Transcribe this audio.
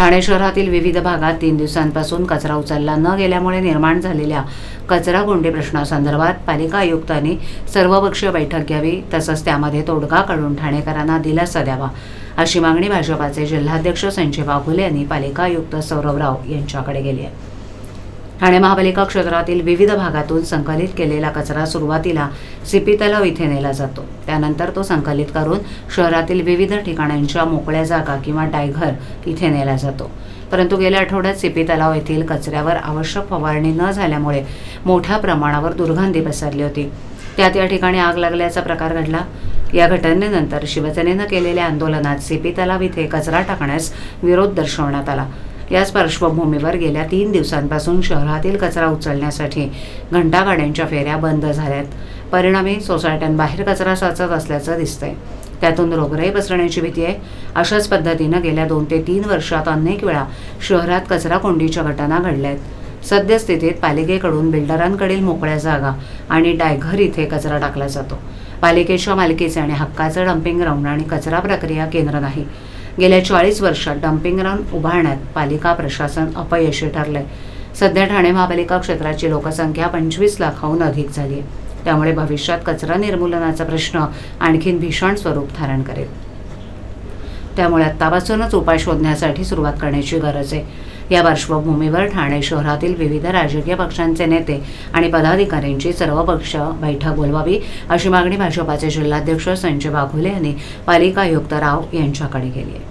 ठाणे शहरातील विविध भागात तीन दिवसांपासून कचरा उचलला न गेल्यामुळे निर्माण झालेल्या कचरा कोंडी प्रश्नासंदर्भात पालिका आयुक्तांनी सर्वपक्षीय बैठक घ्यावी तसंच त्यामध्ये तोडगा काढून ठाणेकरांना दिलासा द्यावा अशी मागणी भाजपाचे जिल्हाध्यक्ष संजय वाघुले यांनी पालिका आयुक्त सौरभ राव यांच्याकडे केली आहे. ठाणे महापालिका क्षेत्रातील विविध भागातून संकलित केलेला कचरा सुरुवातीला सिपी तलाव इथे नेला जातो. त्यानंतर तो संकलित करून शहरातील विविध ठिकाणांच्या मोकळ्या जागा किंवा डायघर इथे नेला जातो. परंतु गेल्या आठवड्यात सिपी तलाव येथील कचऱ्यावर आवश्यक फवारणी न झाल्यामुळे मोठ्या प्रमाणावर दुर्गंधी पसरली होती. त्यात या ठिकाणी आग लागल्याचा प्रकार घडला. या घटनेनंतर शिवसेनेनं केलेल्या आंदोलनात सिपी तलाव इथे कचरा टाकण्यास विरोध दर्शवण्यात आला. याच पार्श्वभूमीवर गेल्या तीन दिवसांपासून शहरातील कचरा उचलण्यासाठी घंटागाड्यांच्या फेऱ्या बंद झाल्यात. परिणामी सोसायट्यांबाहेर कचरा साचत असल्याचं दिसतंय. त्यातून रोगराई पसरण्याची भीती आहे. अशाच पद्धतीनं गेल्या दोन ते तीन वर्षात अनेक वेळा शहरात कचरा कोंडीच्या घटना घडल्या आहेत सद्यस्थितीत पालिकेकडून बिल्डरांकडील मोकळ्या जागा आणि डायघर इथे कचरा टाकला जातो. पालिकेच्या मालकीचे आणि हक्काचं डम्पिंग ग्राउंड आणि कचरा प्रक्रिया केंद्र नाही. गेल्या चाळीस वर्षात डम्पिंग ग्राउंड उभारण्यात पालिका प्रशासन अपयशी ठरलंय. सध्या ठाणे महापालिका क्षेत्राची लोकसंख्या पंचवीस लाखाहून अधिक झाली आहे. त्यामुळे भविष्यात कचरा निर्मूलनाचा प्रश्न आणखीन भीषण स्वरूप धारण करेल. त्यामुळे आत्तापासूनच उपाय शोधण्यासाठी सुरुवात करण्याची गरज आहे. या पार्श्वभूमीवर ठाणे शहरातील विविध राजकीय पक्षांचे नेते आणि पदाधिकाऱ्यांची सर्वपक्ष बैठक बोलवावी अशी मागणी भाजपाचे जिल्हाध्यक्ष संजय वाघोले यांनी पालिका आयुक्त राव यांच्याकडे केली आहे.